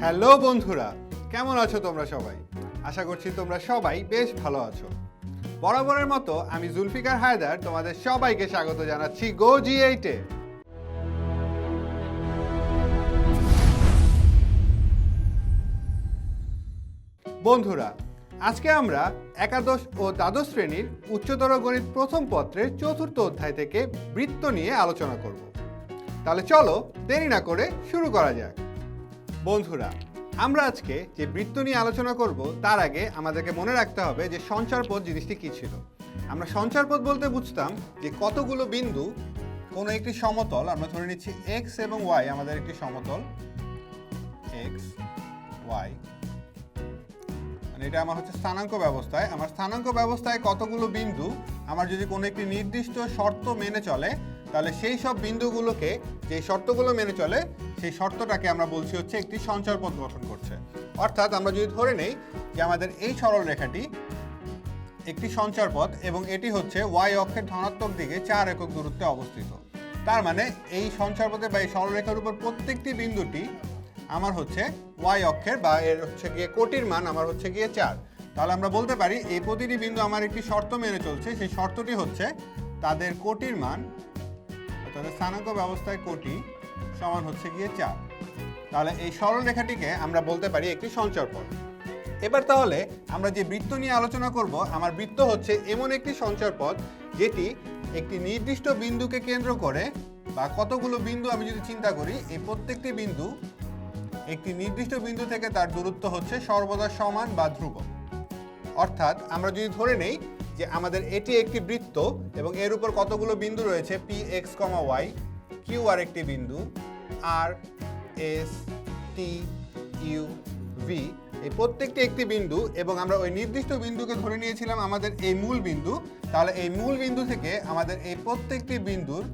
Hello বন্ধুরা, কেমন আছো তোমরা সবাই? আশা করছি তোমরা সবাই বেশ ভালো আছো। বরাবরের মতো আমি জুলফিকার হায়দার তোমাদের সবাইকে স্বাগত জানাচ্ছি গো জি এইটে বন্ধুরা, আজকে আমরা একাদশ ও দ্বাদশ শ্রেণির উচ্চতর গণিত প্রথম পত্রের চতুর্থ অধ্যায় থেকে বৃত্ত নিয়ে আলোচনা করব। তাহলে চলো দেরি না করে শুরু করা যাক। বন্ধুরা, আমরা আজকে যে বৃত্ত নিয়ে আলোচনা করব, তার আগে আমাদেরকে মনে রাখতে হবে যে সঞ্চারপথ জিনিসটি কী ছিল। আমরা সঞ্চারপথ বলতে বুঝতাম যে কতগুলো বিন্দু, কোনো একটি সমতল, আমরা ধরে নিচ্ছি এক্স এবং ওয়াই আমাদের একটি সমতল এক্স ওয়াই এটা আমার হচ্ছে স্থানাঙ্ক ব্যবস্থায়। আমার স্থানাঙ্ক ব্যবস্থায় কতগুলো বিন্দু? আমার যদি কোনো একটি নির্দিষ্ট শর্ত মেনে চলে, তাহলে সেই সব বিন্দুগুলোকে, যে শর্তগুলো মেনে চলে, সেই শর্তটাকে আমরা বলছি হচ্ছে একটি সঞ্চারপথ গঠন করছে। অর্থাৎ আমরা যদি ধরে নেই যে আমাদের এই সরল রেখাটি একটি সঞ্চারপথ এবং এটি হচ্ছে ওয়াই অক্ষের ধনাত্মক দিকে চার একক দূরত্বে অবস্থিত। তার মানে এই সঞ্চারপথে বা এই সরলরেখার উপর প্রত্যেকটি বিন্দুটি আমার হচ্ছে ওয়াই অক্ষের বা এর হচ্ছে গিয়ে কোটির মান, আমার হচ্ছে গিয়ে চার। তাহলে আমরা বলতে পারি এই প্রতিটি বিন্দু আমার একটি শর্ত মেনে চলছে, সেই শর্তটি হচ্ছে তাদের কোটির মান তাদের স্থানাঙ্ক ব্যবস্থায় কোটি সমান হচ্ছে গিয়ে চার। তাহলে এই সরল রেখাটিকে আমরা বলতে পারি একটি সঞ্চারপথ এবার তাহলে আমরা যে বৃত্ত নিয়ে আলোচনা করব, আমার বৃত্ত হচ্ছে এমন একটি সঞ্চারপথ যেটি একটি নির্দিষ্ট বিন্দুকে কেন্দ্র করে বা কতগুলো বিন্দু আমি যদি চিন্তা করি, এই প্রত্যেকটি বিন্দু একটি নির্দিষ্ট বিন্দু থেকে তার দূরত্ব হচ্ছে সর্বদা সমান বা ধ্রুব অর্থাৎ আমরা যদি ধরে নেই যে আমাদের এটি একটি বৃত্ত এবং এর উপর কতগুলো বিন্দু রয়েছে P X comma Y Q R একটি বিন্দু R S T U V এই প্রত্যেকটি একটি বিন্দু এবং আমরা ওই নির্দিষ্ট বিন্দুকে ধরে নিয়েছিলাম আমাদের এই মূল বিন্দু, তাহলে এই মূল বিন্দু থেকে আমাদের এই প্রত্যেকটি বিন্দুর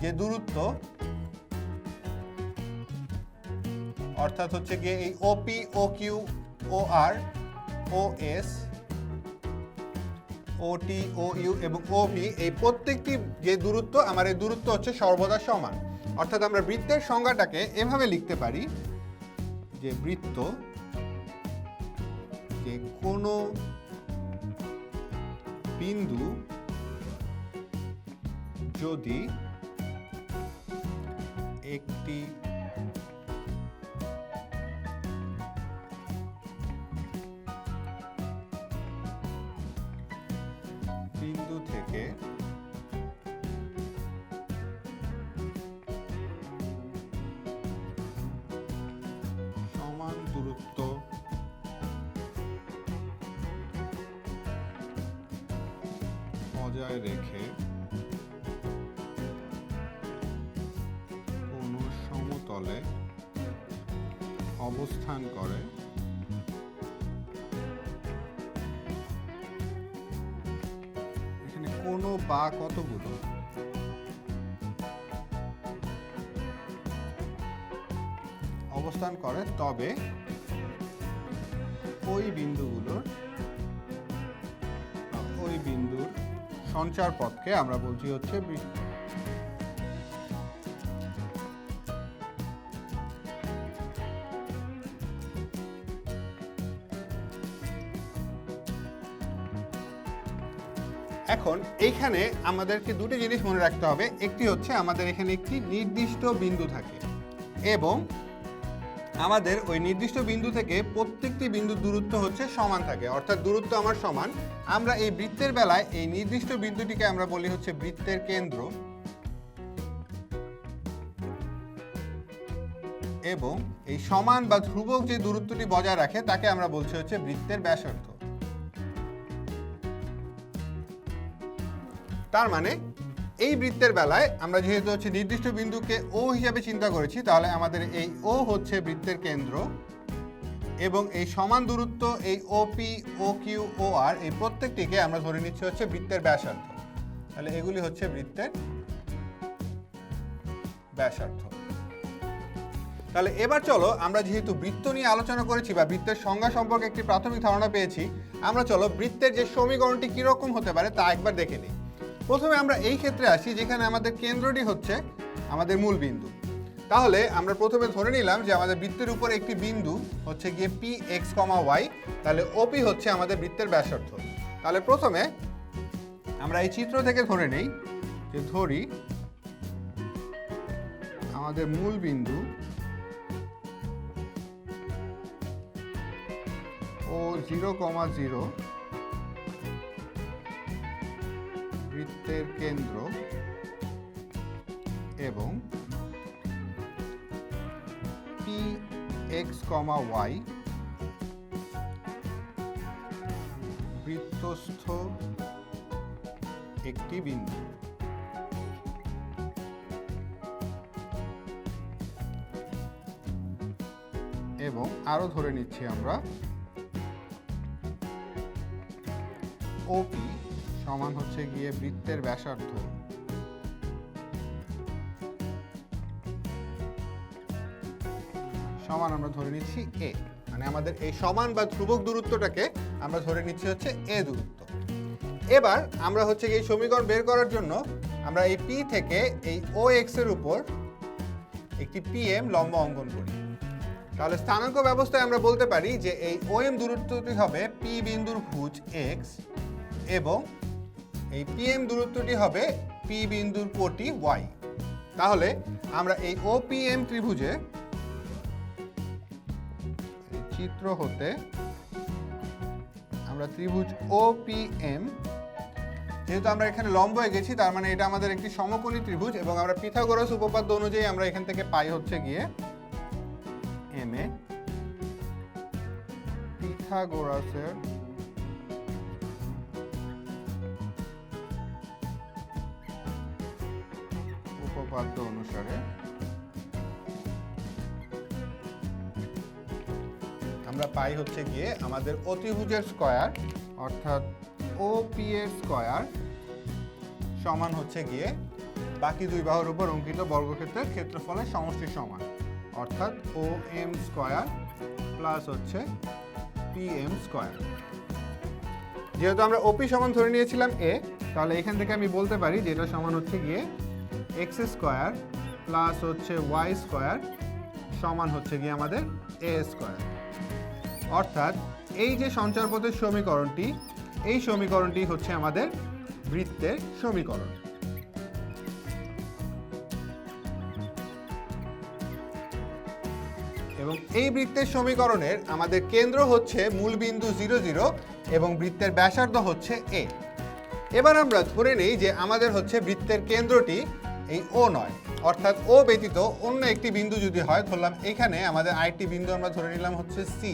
যে দূরত্ব অর্থাৎ হচ্ছে গিয়ে এই OP O Q O R O S O T O U এবং ও ভি এই প্রত্যেকটি যে দূরত্ব, আমার এই দূরত্ব হচ্ছে সর্বদা সমান। অর্থাৎ আমরা বৃত্তের সংজ্ঞাটাকে এভাবে লিখতে পারি যে বৃত্ত যে কোনো বিন্দু যদি একটি বজায় রেখে কোনো সমতলে অবস্থান করে। এখানে কোনো বা কতগুলো? অবস্থান করে, তবে ওই বিন্দুগুলোর ওই বিন্দুর সঞ্চার পথকে আমরা বলছি হচ্ছে এখন এইখানে আমাদেরকে দুটি জিনিস মনে রাখতে হবে। একটি হচ্ছে আমাদের এখানে একটি নির্দিষ্ট বিন্দু থাকে এবং আমাদের ওই নির্দিষ্ট বিন্দু থেকে প্রত্যেকটি বিন্দুর দূরত্ব হচ্ছে সমান থাকে, অর্থাৎ দূরত্ব আমার সমান। আমরা এই বৃত্তের বেলায় এই নির্দিষ্ট বিন্দুটিকে আমরা বলি হচ্ছে বৃত্তের কেন্দ্র এবং এই সমান বা ধ্রুবক যে দূরত্বটি বজায় রাখে, তাকে আমরা বলছি হচ্ছে বৃত্তের ব্যাসার্ধ। তার মানে এই বৃত্তের বেলায় আমরা যেহেতু হচ্ছে নির্দিষ্ট বিন্দুকে ও হিসাবে চিন্তা করেছি, তাহলে আমাদের এই ও হচ্ছে বৃত্তের কেন্দ্র এবং এই সমান দূরত্ব এই ওপি ও কিউ ও আর এই প্রত্যেকটিকে আমরা ধরে নিচ্ছি হচ্ছে বৃত্তের ব্যাসার্ধ। তাহলে এগুলি হচ্ছে বৃত্তের ব্যাসার্ধ। তাহলে এবার চলো আমরা যেহেতু বৃত্ত নিয়ে আলোচনা করেছি বা বৃত্তের সংজ্ঞা সম্পর্কে একটি প্রাথমিক ধারণা পেয়েছি, আমরা চলো বৃত্তের যে সমীকরণটি কীরকম হতে পারে তা একবার দেখে নিই। প্রথমে আমরা এই ক্ষেত্রে আসি যেখানে আমাদের কেন্দ্রটি হচ্ছে আমাদের মূল বিন্দু। তাহলে আমরা প্রথমে ধরে নিলাম যে আমাদের বৃত্তের উপর একটি বিন্দু হচ্ছে গিয়ে পি এক্স কমা ওয়াই তাহলে ওপি হচ্ছে আমাদের বৃত্তের ব্যাসার্ধ। তাহলে প্রথমে আমরা এই চিত্র থেকে ধরে নেই যে ধরি আমাদের মূল বিন্দু ও জিরো কমা জিরো বৃত্তের কেন্দ্র এবং পি এক্স কমা ওয়াই বৃত্তস্থ একটি বিন্দু। এবং আরও ধরে নিচ্ছি আমরা ওপি সমান হচ্ছে গিয়ে বৃত্তের ব্যাসার্ধ। সমান আমরা ধরে নিচ্ছি এ মানে আমাদের এই সমান বা ধ্রুবক দূরত্বটাকে আমরা ধরে নিচ্ছি হচ্ছে এ দূরত্ব। এবার আমরা হচ্ছে এই সমীকরণ বের করার জন্য আমরা এই পি থেকে এই ও এক্সের উপর একটি পিএম লম্ব অঙ্কন করি। তাহলে স্থানাঙ্ক ব্যবস্থায় আমরা বলতে পারি যে এই ওএম দূরত্বটি হবে পি বিন্দুর ভুজ এক্স এবং এই পিএম দূরত্বটি হবে পি বিন্দুর কোটি ওয়াই তাহলে আমরা এই ও পিএম ত্রিভুজে চিত্র হতে আমরা ত্রিভুজ ও পি এম যেহেতু আমরা এখানে লম্ব হয়ে গেছি, তার মানে এটা আমাদের একটি সমকোণী ত্রিভুজ এবং আমরা পিথাগোরাস উপপাদ্য অনুযায়ী আমরা এখান থেকে পাই হচ্ছে গিয়ে এম এ পিথাগোরাসের উপপাদ্য অনুসারে। আমরা পাই হচ্ছে গিয়ে আমাদের অতিভুজের স্কয়ার, অর্থাৎ ও পি এর স্কয়ার সমান হচ্ছে গিয়ে বাকি দুই বাহুর উপর অঙ্কিত বর্গক্ষেত্রের ক্ষেত্রফলের সমষ্টি সমান, অর্থাৎ ও এম স্কয়ার প্লাস হচ্ছে পি এম স্কয়ার। যেহেতু আমরা ওপি সমান ধরে নিয়েছিলাম এ তাহলে এখান থেকে আমি বলতে পারি যে এটা সমান হচ্ছে গিয়ে এক্স স্কয়ার প্লাস হচ্ছে ওয়াই স্কয়ার সমান হচ্ছে গিয়ে আমাদের এ স্কয়ার। অর্থাৎ এই যে সঞ্চারপথের সমীকরণটি, এই সমীকরণটি হচ্ছে আমাদের বৃত্তের সমীকরণ। এবং এই বৃত্তের সমীকরণের আমাদের কেন্দ্র হচ্ছে মূল বিন্দু জিরো জিরো এবং বৃত্তের ব্যাসার্ধ হচ্ছে এ। এবার আমরা ধরে নেই যে আমাদের হচ্ছে বৃত্তের কেন্দ্রটি এই ও নয়। অর্থাৎ ও ব্যতীত অন্য একটি বিন্দু যদি হয়, ধরলাম এখানে আমাদের আরেকটি বিন্দু আমরা ধরে নিলাম হচ্ছে সি,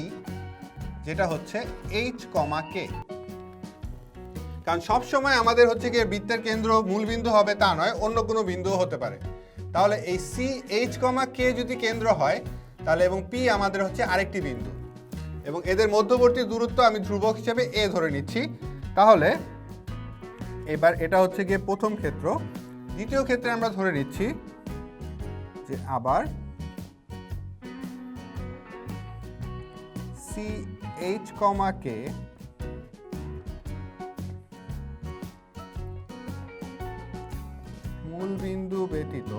যেটা হচ্ছে এইচ কমা কে। কারণ সব সময় আমাদের হচ্ছে গিয়ে বৃত্তের কেন্দ্র মূল বিন্দু হবে তা নয়, অন্য কোনো বিন্দুও হতে পারে। তাহলে এই সি এইচ কমা কে যদি কেন্দ্র হয়, তাহলে এবং পি আমাদের হচ্ছে আরেকটি বিন্দু। এবং এদের মধ্যবর্তী দূরত্ব আমি ধ্রুবক হিসেবে এ ধরে নিচ্ছি। তাহলে এবার এটা হচ্ছে গিয়ে প্রথম ক্ষেত্র। দ্বিতীয় ক্ষেত্রে আমরা ধরে নিচ্ছি যে আবার সি এইচ কমা কে মূল বিন্দু ব্যতীত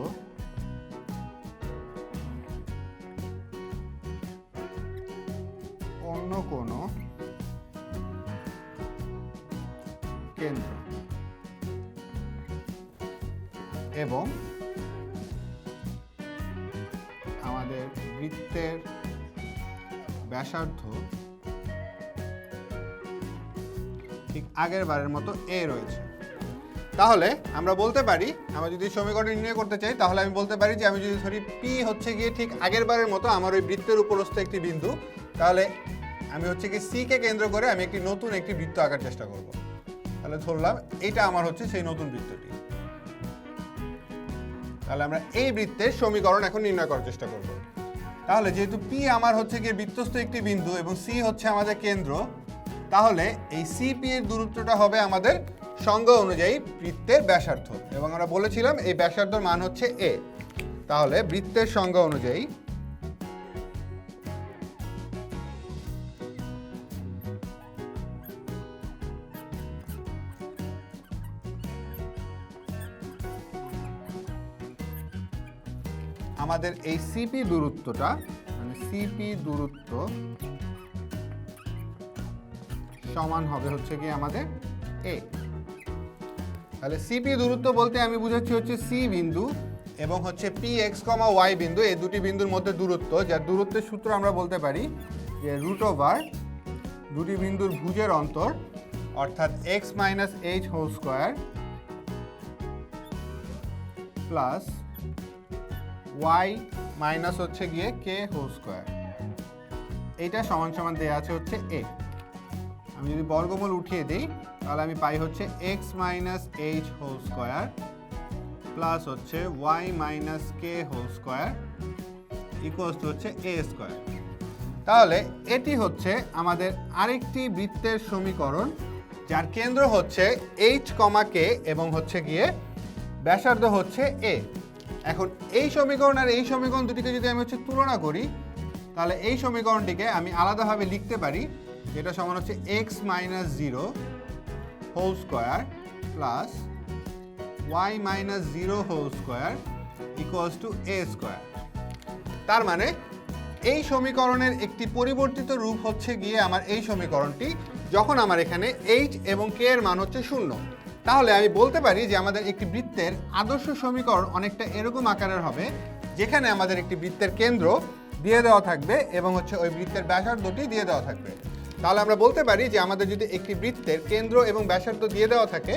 আগের বারের মতো এ রয়েছে। তাহলে আমরা বলতে পারি, আমরা যদি সমীকরণ নির্ণয় করতে চাই, তাহলে আমি বলতে পারি যে আমি যদি ধরি পি হচ্ছে গিয়ে ঠিক আগের বারের মতো আমার ওই বৃত্তের উপরস্থ একটি বিন্দু, তাহলে আমি হচ্ছে কি সি কে কেন্দ্র করে আমি একটি নতুন একটি বৃত্ত আঁকার চেষ্টা করব। তাহলে ধরলাম এটা আমার হচ্ছে সেই নতুন বৃত্তটি। তাহলে আমরা এই বৃত্তের সমীকরণ এখন নির্ণয় করার চেষ্টা করব। তাহলে যেহেতু পি আমার হচ্ছে গিয়ে বৃত্তস্থ একটি বিন্দু এবং সি হচ্ছে আমাদের কেন্দ্র তাহলে এই সিপি এর দূরত্বটা হবে আমাদের সংজ্ঞা অনুযায়ী বৃত্তের ব্যাসার্ধ। এবং আমরা বলেছিলাম এই ব্যাসার্ধর মান হচ্ছে এ তাহলে বৃত্তের সংজ্ঞা অনুযায়ী আমাদের এই সিপি দূরত্বটা মানে সিপি দূরত্ব সমান হবে হচ্ছে কি আমাদের এ তাহলে সিপি দূরত্ব বলতে আমি বুঝাচ্ছি হচ্ছে সি বিন্দু এবং হচ্ছে পি এক্স কমা ওয়াই বিন্দু, এই দুটি বিন্দুর মধ্যে দূরত্ব, যার দূরত্বের সূত্র আমরা বলতে পারি যে রুট ওভার দুটি বিন্দুর ভুজের অন্তর, অর্থাৎ X minus H whole square plus Y minus হচ্ছে গিয়ে কে হোল স্কোয়ার এইটা সমান সমান দেওয়া আছে হচ্ছে এ আমি যদি বর্গমূল উঠিয়ে দিই, তাহলে আমি পাই হচ্ছে X minus H whole square plus হচ্ছে Y minus K whole square equals to হচ্ছে এ স্কোয়ার তাহলে এটি হচ্ছে আমাদের আরেকটি বৃত্তের সমীকরণ, যার কেন্দ্র হচ্ছে এইচ কমা কে এবং হচ্ছে গিয়ে ব্যাসার্ধ হচ্ছে এ এখন এই সমীকরণ আর এই সমীকরণ দুটিকে যদি আমি হচ্ছে তুলনা করি, তাহলে এই সমীকরণটিকে আমি আলাদাভাবে লিখতে পারি। যেটা সমান হচ্ছে X minus zero whole square plus Y minus zero whole square equals to A square তার মানে এই সমীকরণের একটি পরিবর্তিত রূপ হচ্ছে গিয়ে আমার এই সমীকরণটি যখন আমার এখানে এইচ এবং কে এর মান হচ্ছে শূন্য। তাহলে আমি বলতে পারি যে আমাদের একটি বৃত্তের আদর্শ সমীকরণ অনেকটা এরকম আকারের হবে, যেখানে আমাদের একটি বৃত্তের কেন্দ্র দিয়ে দেওয়া থাকবে এবং হচ্ছে ওই বৃত্তের ব্যাসার্ধটি দিয়ে দেওয়া থাকবে। তাহলে আমরা বলতে পারি যে আমাদের যদি একটি বৃত্তের কেন্দ্র এবং ব্যাসার্ধ দিয়ে দেওয়া থাকে,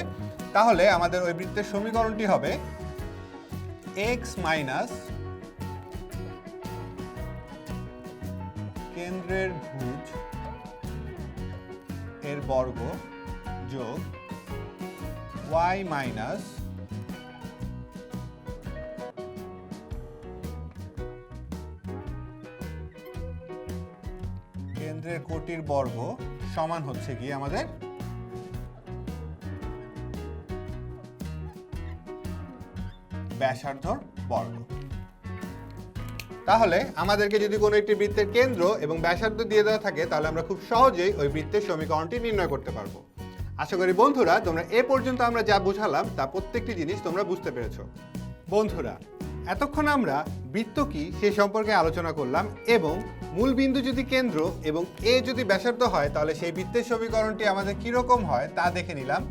তাহলে আমাদের ওই বৃত্তের সমীকরণটি হবে এক্স মাইনাস কেন্দ্রের ভুজ এর বর্গ যোগ ওয়াই মাইনাস কেন্দ্রের কোটির বর্গ সমান হচ্ছে কি আমাদের? ব্যাসার্ধর বর্গ। তাহলে আমাদেরকে যদি কোনো একটি বৃত্তের কেন্দ্র এবং ব্যাসার্ধ দিয়ে দেওয়া থাকে, তাহলে আমরা খুব সহজেই ওই বৃত্তের সমীকরণটি নির্ণয় করতে পারব। আশা করি বন্ধুরা, তোমরা এ পর্যন্ত আমরা যা বুঝালাম, তা প্রত্যেকটি জিনিস তোমরা বুঝতে পেরেছ। বন্ধুরা, এতক্ষণ আমরা বৃত্ত কি সে সম্পর্কে আলোচনা করলাম এবং মূল বিন্দু যদি কেন্দ্র এবং এ যদি ব্যাসার্ধ হয়, তাহলে সেই বৃত্তের সমীকরণটি আমাদের কীরকম হয় তা দেখে নিলাম।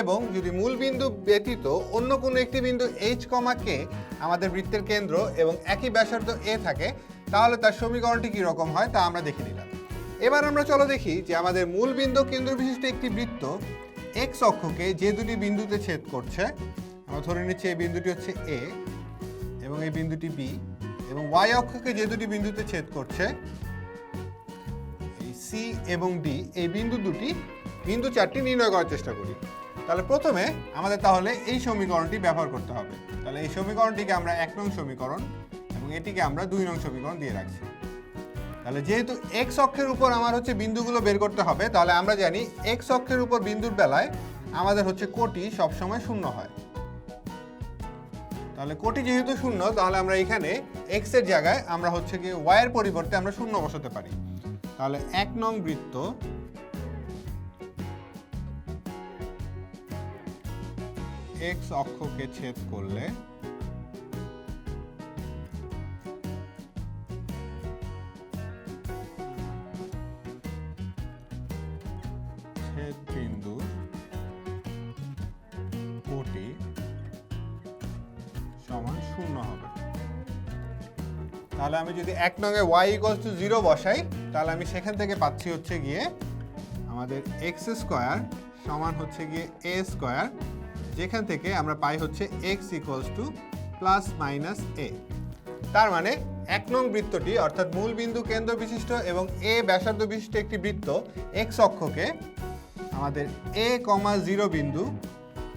এবং যদি মূল বিন্দু ব্যতীত অন্য কোনো একটি বিন্দু এইচ কমা কে আমাদের বৃত্তের কেন্দ্র এবং একই ব্যাসার্ধ এ থাকে, তাহলে তার সমীকরণটি কীরকম হয় তা আমরা দেখে নিলাম। এবার আমরা চলো দেখি যে আমাদের মূল বিন্দু কেন্দ্র বিশিষ্ট একটি বৃত্ত এক্স অক্ষকে যে দুটি বিন্দুতে ছেদ করছে, আমরা ধরে নিচ্ছি এই বিন্দুটি হচ্ছে এ এবং এই বিন্দুটি বি এবং ওয়াই অক্ষকে যে দুটি বিন্দুতে ছেদ করছে, এই সি এবং ডি এই বিন্দু দুটি বিন্দু চারটি নির্ণয় করার চেষ্টা করি। তাহলে প্রথমে আমাদের তাহলে এই সমীকরণটি ব্যবহার করতে হবে। তাহলে এই সমীকরণটিকে আমরা এক নং সমীকরণ এবং এটিকে আমরা দুই নং সমীকরণ দিয়ে রাখছি। তাহলে যেহেতু এক্স অক্ষের উপর আমার হচ্ছে বিন্দুগুলো বের করতে হবে, তাহলে আমরা জানি এক্স অক্ষের উপর বিন্দুর বেলায় আমাদের হচ্ছে কোটি সবসময় শূন্য হয়। তাহলে কোটি যেহেতু শূন্য, তাহলে আমরা এখানে এক্সের জায়গায় আমরা হচ্ছে কি ওয়াই এর পরিবর্তে আমরা শূন্য বসাতে পারি। তাহলে এক নং বৃত্ত এক্স অক্ষকে ছেদ করলে আমি যদি এক নঙে ওয়াই ইকোয়াল টু জিরো বসাই, তাহলে আমি সেখান থেকে পাচ্ছি হচ্ছে গিয়ে আমাদের এক্স স্কোয়ার সমান হচ্ছে গিয়ে এ স্কোয়ার যেখান থেকে আমরা পাই হচ্ছে X equals to plus minus A তার মানে এক নং বৃত্তটি, অর্থাৎ মূল বিন্দু কেন্দ্র বিশিষ্ট এবং এ ব্যাসার্ধ বিশিষ্ট একটি বৃত্ত এক্স অক্ষকে আমাদের এ কমা জিরো বিন্দু,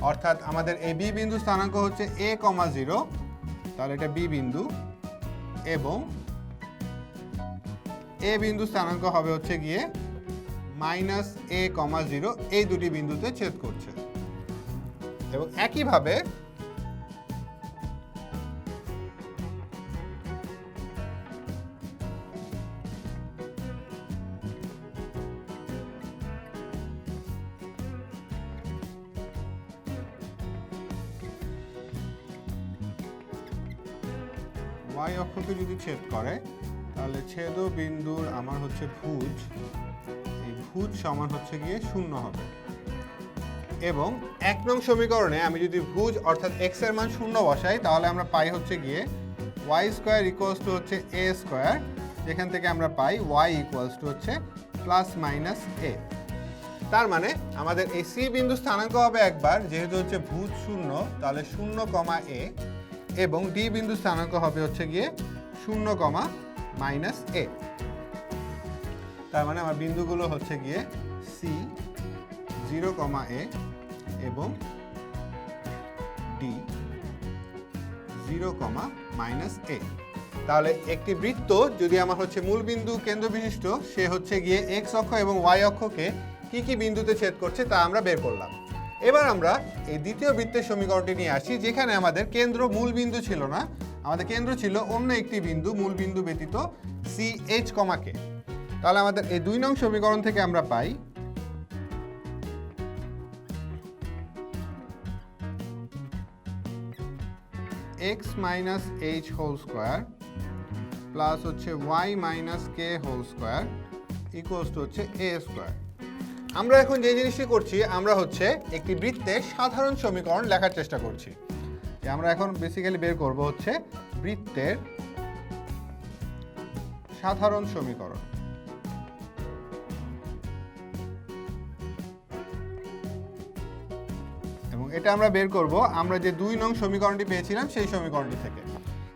অর্থাৎ আমাদের এ বি বিন্দু স্থানাঙ্ক হচ্ছে এ কমা জিরো তাহলে এটা বি বিন্দু। এবং এ বিন্দু স্থানাঙ্ক হবে হচ্ছে গিয়ে মাইনাস এ কমা জিরো, এই দুটি বিন্দুতে ছেদ করছে। এবং একইভাবে ছেদ করে, তাহলে ছেদ বিন্দুর আমার হচ্ছে ভুজ। এই ভুজ সমান হচ্ছে গিয়ে শূন্য হবে। এবং এক নং সমীকরণে আমি যদি ভুজ অর্থাৎ এক্সের মান শূন্য বসাই, তাহলে আমরা পাই হচ্ছে গিয়ে ওয়াই স্কোয়ার ইকুয়ালস টু হচ্ছে এ স্কোয়ার যেখান থেকে আমরা পাই ওয়াই ইকুয়ালস টু হচ্ছে প্লাস মাইনাস এ তার মানে আমাদের এই সি বিন্দু স্থানাঙ্ক হবে একবার, যেহেতু হচ্ছে ভূত শূন্য, তাহলে শূন্য কমা এ এবং ডি বিন্দু স্থানাঙ্ক হবে হচ্ছে গিয়ে শূন্য কমা মাইনাস এ। তার মানে আমার বিন্দুগুলো হচ্ছে গিয়ে সি জিরো কমা এ এবং D zero comma minus A. তাহলে একটি বৃত্ত যদি আমার হচ্ছে মূল বিন্দু কেন্দ্র বিশিষ্ট, সে হচ্ছে গিয়ে এক্স অক্ষ এবং ওয়াই অক্ষকে কি কি বিন্দুতে ছেদ করছে তা আমরা বের করলাম। এবার আমরা এই দ্বিতীয় বৃত্তের সমীকরণটি নিয়ে আসি, যেখানে আমাদের কেন্দ্র মূল বিন্দু ছিল না আমাদের কেন্দ্র ছিল অন্য একটি বিন্দু, মূল বিন্দু ব্যতীত সি এইচ কমাকে তাহলে আমাদের এই দুই নং সমীকরণ থেকে আমরা পাই X minus H whole square plus হচ্ছে Y minus K whole square equals to হচ্ছে এ স্কোয়ার আমরা এখন যে জিনিসটি করছি, আমরা হচ্ছে একটি বৃত্তে সাধারণ সমীকরণ লেখার চেষ্টা করছি। যে আমরা এখন বেসিক্যালি বের করব হচ্ছে বৃত্তের সাধারণ সমীকরণ। এবং এটা আমরা বের করব, আমরা যে দুই নং সমীকরণটি পেয়েছিলাম সেই সমীকরণটি থেকে।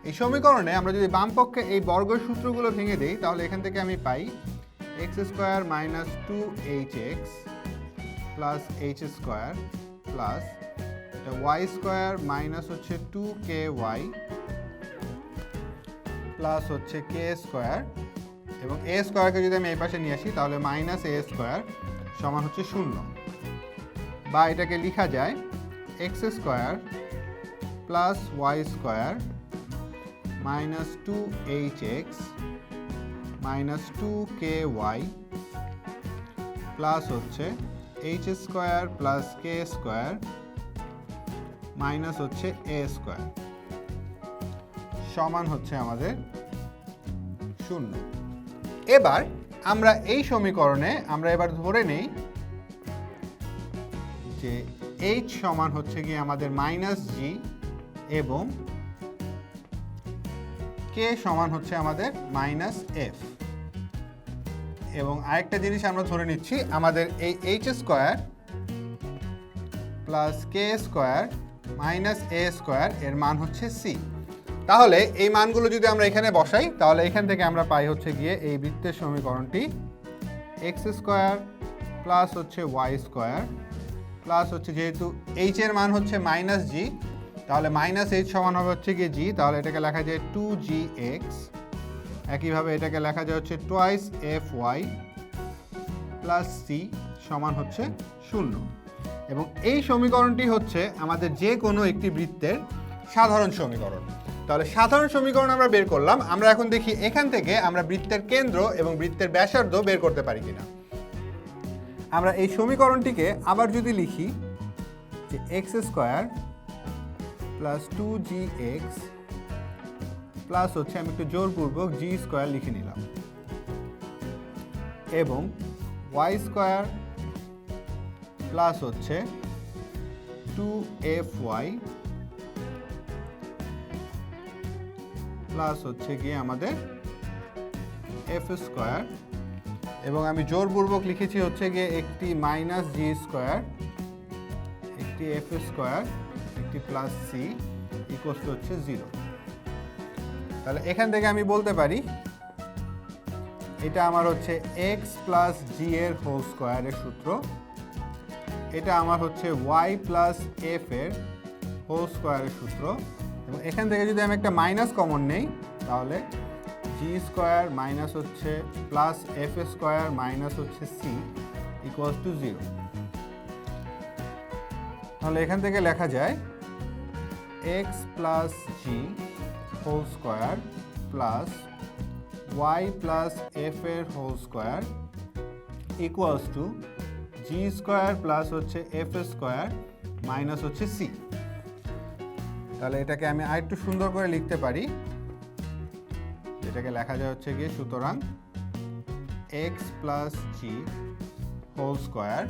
এই সমীকরণে আমরা যদি বামপক্ষে এই বর্গ সূত্রগুলো ভেঙে দেই, তাহলে এখান থেকে আমি পাই X square minus two H X plus H square plus Y square minus হচ্ছে টু কে ওয়াই প্লাস হচ্ছে কে স্কোয়ার এবং এ স্কোয়ারকে যদি আমি এই পাশে নিয়ে আসি, তাহলে মাইনাস এ স্কোয়ার সমান হচ্ছে শূন্য। বা এটাকে লেখা যায় X square plus Y square minus two H X minus two K Y plus হচ্ছে H square plus K square minus হচ্ছে এ স্কোয়ার। সমান হচ্ছে আমাদের শূন্য। এবার আমরা এই সমীকরণে আমরা এবার ধরে নেই যে এইচ সমান হচ্ছে গিয়ে আমাদের মাইনাস জি এবং কে সমান হচ্ছে আমাদের মাইনাস এফ এবং আরেকটা জিনিস আমরা ধরে নিচ্ছি, আমাদের এই H square plus K square minus A square এর মান হচ্ছে সি তাহলে এই মানগুলো যদি আমরা এখানে বসাই, তাহলে এখান থেকে আমরা পাই হচ্ছে গিয়ে এই বৃত্তের সমীকরণটি এক্স স্কোয়ার প্লাস হচ্ছে ওয়াই স্কোয়ার প্লাস হচ্ছে যেহেতু এইচ এর মান হচ্ছে মাইনাস জি তাহলে মাইনাস এইচ সমান হবে হচ্ছে গিয়ে জি তাহলে এটাকে লেখা যায় টু জি এক্স একইভাবে এটাকে লেখা যায় হচ্ছে twice F Y plus C সমান হচ্ছে শূন্য। এবং এই সমীকরণটি হচ্ছে আমাদের যে কোনো একটি বৃত্তের সাধারণ সমীকরণ। তাহলে সাধারণ সমীকরণ আমরা বের করলাম। আমরা এখন দেখি এখান থেকে আমরা বৃত্তের কেন্দ্র এবং বৃত্তের ব্যাসার্ধ বের করতে পারি কিনা। আমরা এই সমীকরণটিকে আবার যদি লিখি যে X square plus two G X plus হচ্ছে আমি একটু জোরপূর্বক জি স্কোয়ার লিখে নিলাম। এবং ওয়াই স্কোয়ার প্লাস হচ্ছে টু এফ ওয়াই প্লাস হচ্ছে গিয়ে আমাদের এফ স্কোয়ার। এবং আমি জোরপূর্বক লিখেছি হচ্ছে গিয়ে একটি মাইনাস জি স্কোয়ার, একটি এফ স্কোয়ার, একটি প্লাস সি ইকোয়াস হচ্ছে জিরো। তাহলে এখান থেকে আমি বলতে পারি, এটা আমার হচ্ছে এক্স প্লাস জি এর হোল স্কোয়ারের সূত্র। এটা আমার হচ্ছে ওয়াই প্লাস এফ এর হোল স্কোয়ারের সূত্র। এবং এখান থেকে যদি আমি একটা মাইনাস কমন নেই, তাহলে জি স্কোয়ার মাইনাস হচ্ছে প্লাস এফ স্কোয়ার মাইনাস হচ্ছে সি ইকুয়ালস টু জিরো তাহলে এখান থেকে লেখা যায় x plus g whole square plus y plus f এর whole square equals to g square plus হচ্ছে এফ স্কোয়ার মাইনাস হচ্ছে সি তাহলে এটাকে আমি আরেকটু সুন্দর করে লিখতে পারি। এটাকে লেখা যায় হচ্ছে গিয়ে সুতরাং x plus g whole square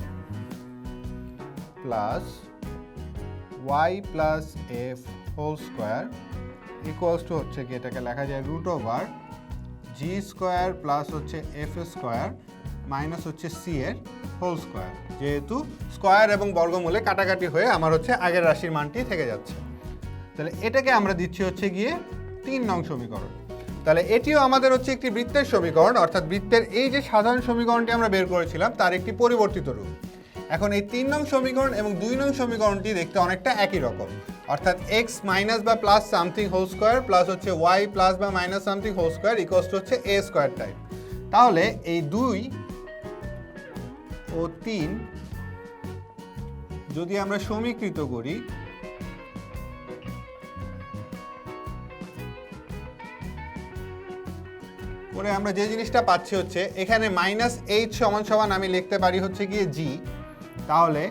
plus y plus f whole square equals to হচ্ছে কি এটাকে লেখা যায় root over g square plus হচ্ছে এফ স্কোয়ার মাইনাস হচ্ছে সি এর হোল স্কোয়ার যেহেতু স্কোয়ার এবং বর্গমূলে কাটাকাটি হয়ে আমার হচ্ছে আগের রাশির মানটি থেকে যাচ্ছে। তাহলে এটাকে আমরা দিচ্ছি হচ্ছে গিয়ে তিন নং সমীকরণ। তাহলে এটিও আমাদের হচ্ছে একটি বৃত্তের সমীকরণ, অর্থাৎ বৃত্তের এই যে সাধারণ সমীকরণটি আমরা বের করেছিলাম, তার একটি পরিবর্তিত রূপ। এখন এই তিন নং সমীকরণ এবং দুই নং সমীকরণটি দেখতে অনেকটা একই রকম। অর্থাৎ এক্স মাইনাস বা plus something whole square plus হচ্ছে ওয়াই প্লাস বা minus something whole square equals to হচ্ছে এ স্কোয়ার টাইপ তাহলে এই দুই ও তিন, যদি আমরা সমীকৃত করি, করে আমরা যে জিনিসটা পাচ্ছি হচ্ছে, এখানে মাইনাস এইচ সমান সমান আমি লিখতে পারি হচ্ছে গিয়ে জি তাহলে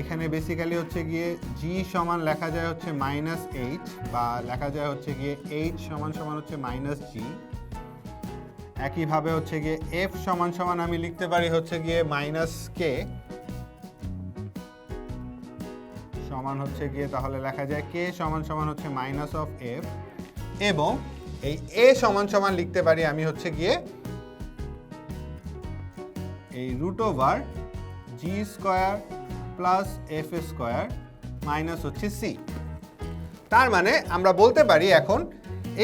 এখানে বেসিক্যালি হচ্ছে গিয়ে জি সমান লেখা যায় হচ্ছে মাইনাস এইচ বা লেখা যায় হচ্ছে গিয়ে এইচ সমান সমান হচ্ছে মাইনাস জি একইভাবে হচ্ছে গিয়ে এফ সমান সমান আমি লিখতে পারি হচ্ছে গিয়ে মাইনাস কে সমান হচ্ছে গিয়ে তাহলে লেখা যায় কে সমান সমান হচ্ছে মাইনাস অফ এফ এবং এই এ সমান সমান লিখতে পারি আমি হচ্ছে গিয়ে এই root over g square plus f square minus হচ্ছে সি তার মানে আমরা বলতে পারি এখন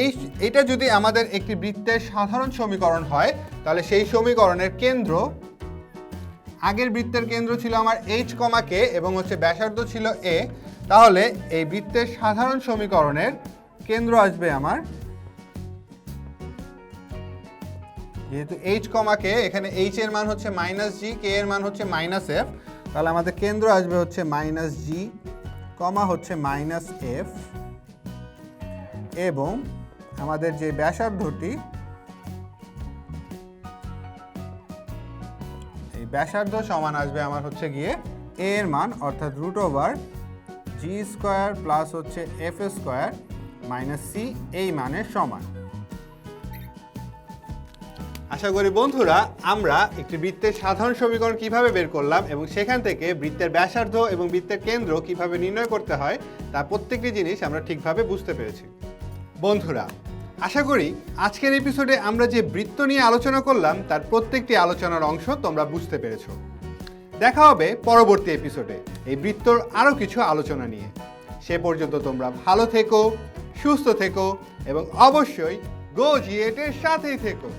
এই, এটা যদি আমাদের একটি বৃত্তের সাধারণ সমীকরণ হয়, তাহলে সেই সমীকরণের কেন্দ্র, আগের বৃত্তের কেন্দ্র ছিল আমার এইচ কমা কে এবং হচ্ছে ব্যাসার্ধ ছিল এ তাহলে এই বৃত্তের সাধারণ সমীকরণের কেন্দ্র আসবে আমার, যেহেতু এইচ কমা কে এখানে এইচ এর মান হচ্ছে মাইনাস জি কে এর মান হচ্ছে মাইনাস এফ তাহলে আমাদের কেন্দ্র আসবে হচ্ছে মাইনাস জি কমা হচ্ছে মাইনাস এফ এবং আমাদের যে ব্যাসার্ধটি, এই ব্যাসার্ধ সমান আসবে আমার হচ্ছে গিয়ে এ এর মান, অর্থাৎ root over g square plus হচ্ছে এফ স্কোয়ার মাইনাস সি এই মানের সমান। আশা করি বন্ধুরা, আমরা একটি বৃত্তের সাধারণ সমীকরণ কীভাবে বের করলাম এবং সেখান থেকে বৃত্তের ব্যাসার্ধ এবং বৃত্তের কেন্দ্র কীভাবে নির্ণয় করতে হয়, তা প্রত্যেকটি জিনিস আমরা ঠিকভাবে বুঝতে পেরেছি। বন্ধুরা আশা করি আজকের এপিসোডে আমরা যে বৃত্ত নিয়ে আলোচনা করলাম, তার প্রত্যেকটি আলোচনার অংশ তোমরা বুঝতে পেরেছ। দেখা হবে পরবর্তী এপিসোডে এই বৃত্তর আরও কিছু আলোচনা নিয়ে। সে পর্যন্ত তোমরা ভালো থেকো, সুস্থ থেকো, এবং অবশ্যই গো জিয়েটের সাথেই থেকো।